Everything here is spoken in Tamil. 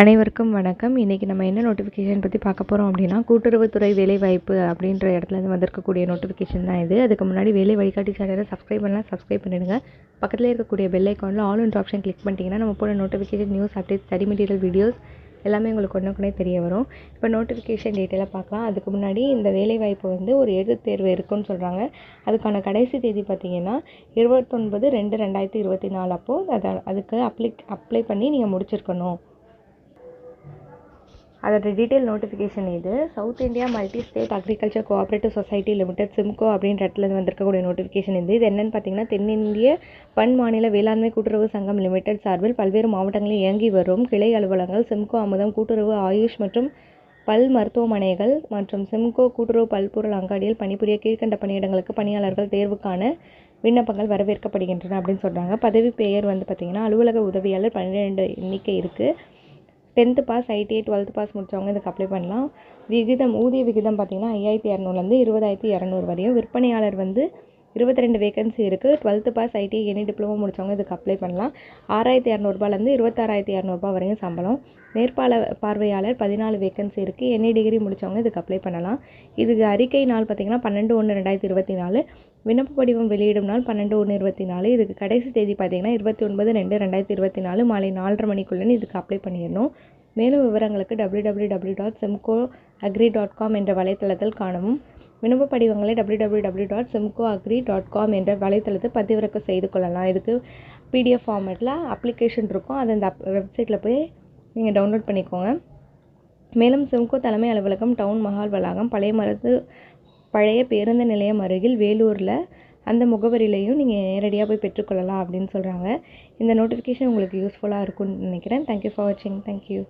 அனைவருக்கும் வணக்கம். இன்றைக்கி நம்ம என்ன நோட்டிஃபிகேஷன் பற்றி பார்க்க போகிறோம் அப்படின்னா கூட்டுறவுத்துறை வேலைவாய்ப்பு அப்படின்ற இடத்துலேருந்து வந்திருக்கக்கூடிய நோட்டிஃபிகேஷன் தான் இது. அதுக்கு முன்னாடி வேலை வழிகாட்டி சேனலை சப்ஸ்கிரைப் பண்ணலாம். சப்ஸ்கிரைப் பண்ணிடுங்க. பக்கத்தில் இருக்கக்கூடிய பெல் ஐக்கானில் ஆல் ஒன் ஆப்ஷன் கிளிக் பண்ணிட்டீங்கன்னா நம்ம போட notification news update study material videos எல்லாமே உங்களுக்கு ஒன்றுக்குனே தெரிய வரும். இப்போ நோட்டிஃபிகேஷன் டீட்டெயிலாக பார்க்கலாம். அதுக்கு முன்னாடி இந்த வேலைவாய்ப்பு வந்து ஒரு எழுத்துத் தேர்வு இருக்குன்னு சொல்கிறாங்க அதுக்கான கடைசி தேதி பார்த்தீங்கன்னா இருபத்தொன்பது ரெண்டு ரெண்டாயிரத்தி இருபத்தி நாலு. அப்போது அதை அதுக்கு அப்ளை அப்ளை பண்ணி நீங்கள் முடிச்சிருக்கணும். அதோட டீட்டெயில் நோட்டிஃபிகேஷன் இது. South India multi state agriculture cooperative society limited SIMCO அப்படின்ற இடத்துல வந்திருக்கக்கூடிய நோட்டிஃபிகேஷன் இது. இது என்னென்னு பார்த்தீங்கன்னா தென்னிந்திய பன் மாநில வேளாண்மை கூட்டுறவு சங்கம் லிமிடெட் சார்பில் பல்வேறு மாவட்டங்களில் இயங்கி வரும் கிளை அலுவலகங்கள் சிம்கோ அமுதம் கூட்டுறவு ஆயுஷ் மற்றும் பல் மருத்துவமனைகள் மற்றும் சிம்கோ கூட்டுறவு பல்பொருள் அங்காடியில் பணிபுரிய கீழ்கண்ட பணியிடங்களுக்கு பணியாளர்கள் தேர்வுக்கான விண்ணப்பங்கள் வரவேற்கப்படுகின்றன அப்படின்னு சொல்கிறாங்க பதவி பெயர் வந்து பார்த்திங்கன்னா அலுவலக உதவியாளர் பன்னிரெண்டு எண்ணிக்கை இருக்குது tenth pass ITI twelfth pass முடித்தவங்க இதுக்கு அப்ளை பண்ணலாம். விகிதம் ஊதிய விகிதம் பார்த்திங்கன்னா ஐயாயிரத்தி இரநூறுலேருந்து இருபதாயிரத்தி இரநூறு வரையும். விற்பனையாளர் வந்து இருபத்தி ரெண்டு வேகன்சி இருக்குது twelfth pass IT any diploma முடித்தவங்க இதுக்கு அப்ளை பண்ணலாம். ஆறாயிரத்தி இரநூறுபாலேருந்து இருபத்தாறாயிரத்தி இரநூறுபா வரையும் சம்பளம். நேர்பால பார்வையாளர் பதினாலு வேகன்சி இருக்குது எனி டிகிரி முடித்தவங்க இதுக்கு அப்ளை பண்ணலாம். இதுக்கு அறிக்கை நாள் பார்த்திங்கன்னா பன்னெண்டு ஒன்று ரெண்டாயிரத்தி இருபத்தி நாலு. விண்ணப்ப படிவம் வெளியிடும் நாள் பன்னெண்டு ஒன்று இருபத்தி நாலு. இதுக்கு கடைசி தேதி பார்த்திங்கன்னா இருபத்தி ஒன்பது ரெண்டு ரெண்டாயிரத்தி இருபத்தி நாலு. மாலை நாலரை மணிக்குள்ளே இதுக்கு அப்ளை பண்ணிடணும். மேலும் விவரங்களுக்கு W W W dot SIMCO agri dot com என்ற வலைத்தளத்தில் காணவும். விண்ணப்ப படிவங்களை W W W dot SIMCO agri dot com என்ற வலைத்தளத்தை பதிவிறக்கம் செய்து கொள்ளலாம். இதுக்கு பிடிஎஃப் ஃபார்மேட்டில் அப்ளிகேஷன் இருக்கும். அதை அந்த வெப்சைட்டில் போய் நீங்கள் டவுன்லோட் பண்ணிக்கோங்க. மேலும் சிம்கோ தலைமை அலுவலகம் டவுன் மஹால் வளாகம் பழைய மருந்து பழைய பேருந்து நிலையம் அருகில் வேலூரில் அந்த முகவரியிலையும் நீங்கள் நேரடியாக போய் பெற்றுக்கொள்ளலாம் அப்படின்னு சொல்கிறாங்க இந்த நோட்டிஃபிகேஷன் உங்களுக்கு யூஸ்ஃபுல்லாக இருக்கும்னு நினைக்கிறேன். தேங்க்யூ ஃபார் வாட்சிங் தேங்க்யூ